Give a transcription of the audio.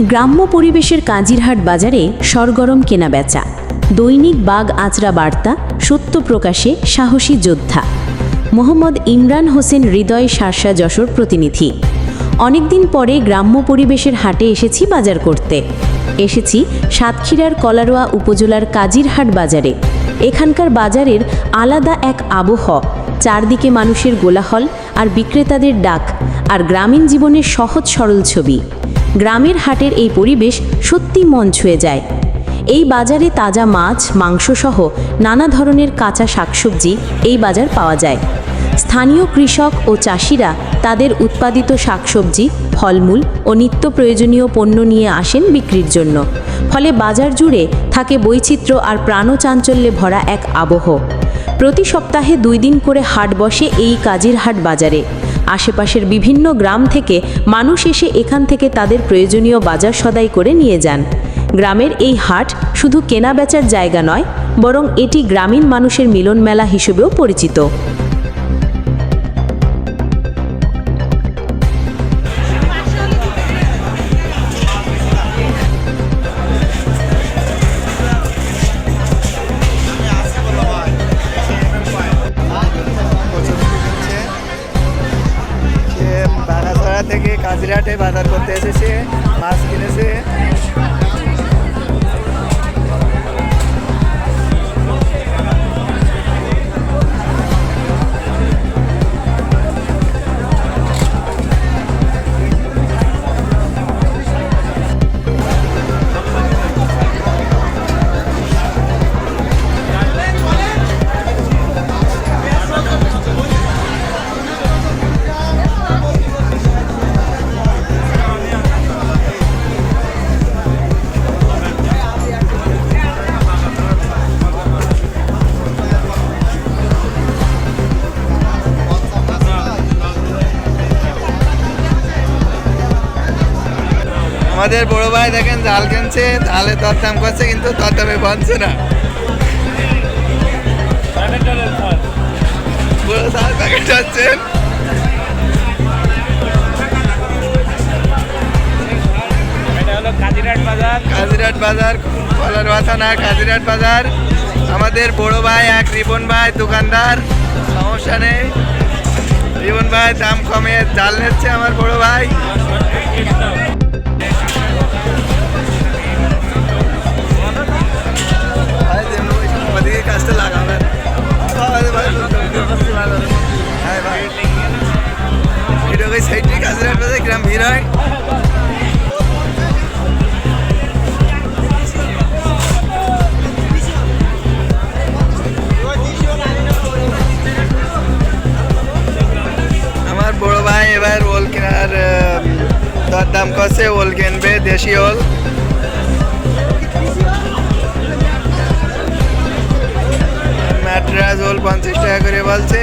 গ্রাম্য পরিবেশের কাজিরহাট বাজারে সরগরম কেনাবেচা। দৈনিক বাগ আচরা বার্তা, সত্য প্রকাশে সাহসী যোদ্ধা। মোহাম্মদ ইমরান হোসেন হৃদয় শার্শা যশোর প্রতিনিধি। অনেকদিন পরে গ্রাম্য পরিবেশের হাটে এসেছি বাজার করতে। এসেছি সাতক্ষীরার কলারোয়া উপজেলার কাজিরহাট বাজারে। এখানকার বাজারের আলাদা এক আবহ, চারদিকে মানুষের গোলাহল আর বিক্রেতাদের ডাক আর গ্রামীণ জীবনের সহজ সরল ছবি। গ্রামের হাটের এই পরিবেশ সত্যি মন ছুঁয়ে যায়। এই বাজারে তাজা মাছ, মাংসসহ নানা ধরনের কাঁচা শাকসবজি এই বাজার পাওয়া যায়। স্থানীয় কৃষক ও চাষিরা তাদের উৎপাদিত শাকসবজি, ফলমূল ও নিত্য প্রয়োজনীয় পণ্য নিয়ে আসেন বিক্রির জন্য। ফলে বাজার জুড়ে থাকে বৈচিত্র্য আর প্রাণচাঞ্চল্যে ভরা এক আবহ। প্রতি সপ্তাহে দুই দিন করে হাট বসে এই কাজির হাট বাজারে। আশেপাশের বিভিন্ন গ্রাম থেকে মানুষ এসে এখান থেকে তাদের প্রয়োজনীয় বাজার সদাই করে নিয়ে যান। গ্রামের এই হাট শুধু কেনা বেচার জায়গা নয়, বরং এটি গ্রামীণ মানুষের মিলন মেলা হিসেবেও পরিচিত। থেকে কাজিরাটে বাজার করতে এসেছে মাছ কিনেছে। আমাদের বড় ভাই দেখেন জাল কিনছে জালে দরদাম করছে, কিন্তু দরদামে বাঁধছে না। বড় বাজার বাজার বাজার। আমাদের বড় ভাই এক রিবন ভাই দোকানদার, সমস্যা নেই। রিবন ভাই দাম কমে জাল নিচ্ছে আমার বড় ভাই। ওই সাইডে কাজিরাট গ্রাম ভিড় হয়। আমার বড় ভাই এবার ওল কেনার দরদাম করছে, ওল কিনবে, দেশি ওল। ম্যাট্রাস ওল পঞ্চাশ টাকা করে বলছে।